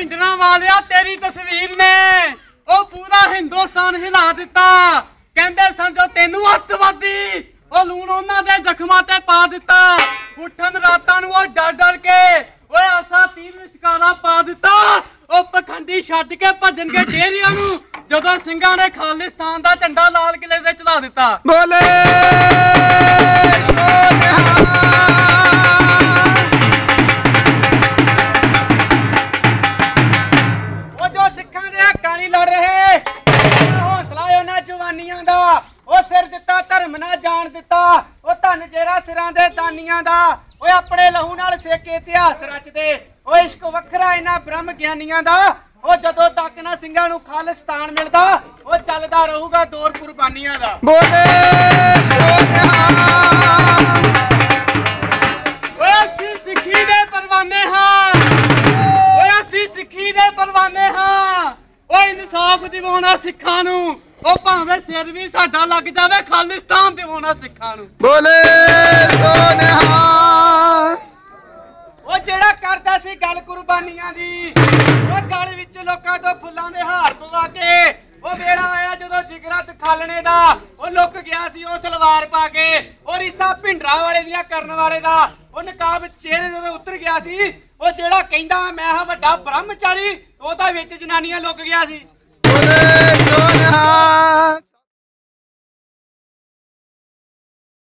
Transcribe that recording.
ਪਿੰਡਰਾਂ ਵਾਲਿਆ, ਤੇਰੀ ਤਸਵੀਰ ਨੇ। ਉਹ ਪੂਰਾ ਹਿੰਦੁਸਤਾਨ ਹਿਲਾ ਦਿੱਤਾ। ਕਹਿੰਦੇ ਸਨ ਤੈਨੂੰ ਅੱਤਵਾਦੀ ਉਹ ਲੂਣ ਉਹਨਾਂ ਦੇ ਜ਼ਖਮਾਂ ਤੇ ਪਾ ਦਿੱਤਾ। ਉੱਠਣ ਰਾਤਾਂ ਨੂੰ ਉਹ ਡਰ ਡਰ ਕੇ, ਓਏ ਆਸਾ ਤੀਰ ਸ਼ਿਕਾਰਾ ਪਾ ਦਿੱਤਾ। ਉਹ ਪਖੰਡੀ ਛੱਡ ਕੇ ਭੱਜਣਗੇ ਡੇਰੀਆਂ ਨੂੰ, ਜਦੋਂ ਸਿੰਘਾਂ ਨੇ ਖਾਲਿਸਤਾਨ ਦਾ ਝੰਡਾ ਲਾਲ ਕਿਲੇ ਤੇ ਚਲਾ ਦਿੱਤਾ। ਬੋਲੇ! ਹੱਕਾਂ ਲਈ ਲੜ ਰਹੇ। ਹੌਸਲਾ ਉਹਨਾਂ ਜਵਾਨੀਆਂ ਦਾ। ਉਹ ਸਿਰ ਦਿੱਤਾ, ਧਰਮ ਨਾਲ ਜਾਣ ਦਿੱਤਾ। ਉਹ ਧਨ ਜੇਰਾ ਸਿਰਾਂ ਦੇ ਦਾਨੀਆਂ ਦਾ। ਓਏ ਆਪਣੇ ਲਹੂ ਨਾਲ ਸੇਕੇ ਇਤਿਹਾਸ ਰਚਦੇ। ਓ ਇਸ਼ਕ ਵੱਖਰਾ ਇਹਨਾਂ ਬ੍ਰਹਮ ਗਿਆਨੀਆਂ ਦਾ। ਉਹ ਜਦੋਂ ਤੱਕ ਨਾ ਸਿੰਘਾਂ ਨੂੰ ਖਾਲਿਸਤਾਨ ਮਿਲਦਾ, ਉਹ ਚੱਲਦਾ ਰਹੂਗਾ ਦੌਰ ਕੁਰਬਾਨੀਆਂ ਦਾ। ਬੋਲੇ! ਇਨਸਾਫ ਦਿਵਾਉਣਾ ਸਿੱਖਾਂ ਨੂੰ ਉਹ ਭਾਵੇਂ ਸਿਰ ਵੀ ਸਾਡਾ ਲੱਗ ਜਾਵੇ ਖਾਲਿਸਤਾਨ ਦਿਵਾਉਣਾ ਸਿੱਖਾਂ ਨੂੰ। ਬੋਲੇ ਸੋਨਿਹਾ ਉਹ ਜਿਹੜਾ ਕਰਦਾ ਸੀ ਗੱਲ ਕੁਰਬਾਨੀਆਂ ਦੀ ਉਹ ਗਲ ਵਿੱਚ ਲੋਕਾਂ ਤੋਂ ਫੁੱਲਾਂ ਦੇ ਹਾਰ ਪਵਾ ਕੇ ਉਹ ਵੇੜਾ ਆਇਆ ਜਦੋਂ ਜਿਗਰਾ ਖਾਲਣੇ ਦਾ ਉਹ ਲੁੱਕ ਗਿਆ ਸੀ ਉਹ ਸਲਵਾਰ ਪਾ ਕੇ ਉਹ ਰੀਸਾ ਭਿੰਡਰਾ ਵਾਲੇ ਦੀਆਂ ਕਰਨ ਵਾਲੇ ਦਾ ਉਹ ਨਕਾਬ ਚਿਹਰੇ ਜਦੋਂ ਉਤਰ ਗਿਆ ਸੀ ਉਹ ਜਿਹੜਾ ਕਹਿੰਦਾ ਮੈਂ ਹਾਂ ਵੱਡਾ ਬ੍ਰਹਮਚਾਰੀ ਉਹਦਾ ਵਿੱਚ ਜਨਾਨੀਆਂ ਲੁੱਕ ਗਿਆ ਸੀ। ਬੋਲੇ ਸੋਨਿਹਾ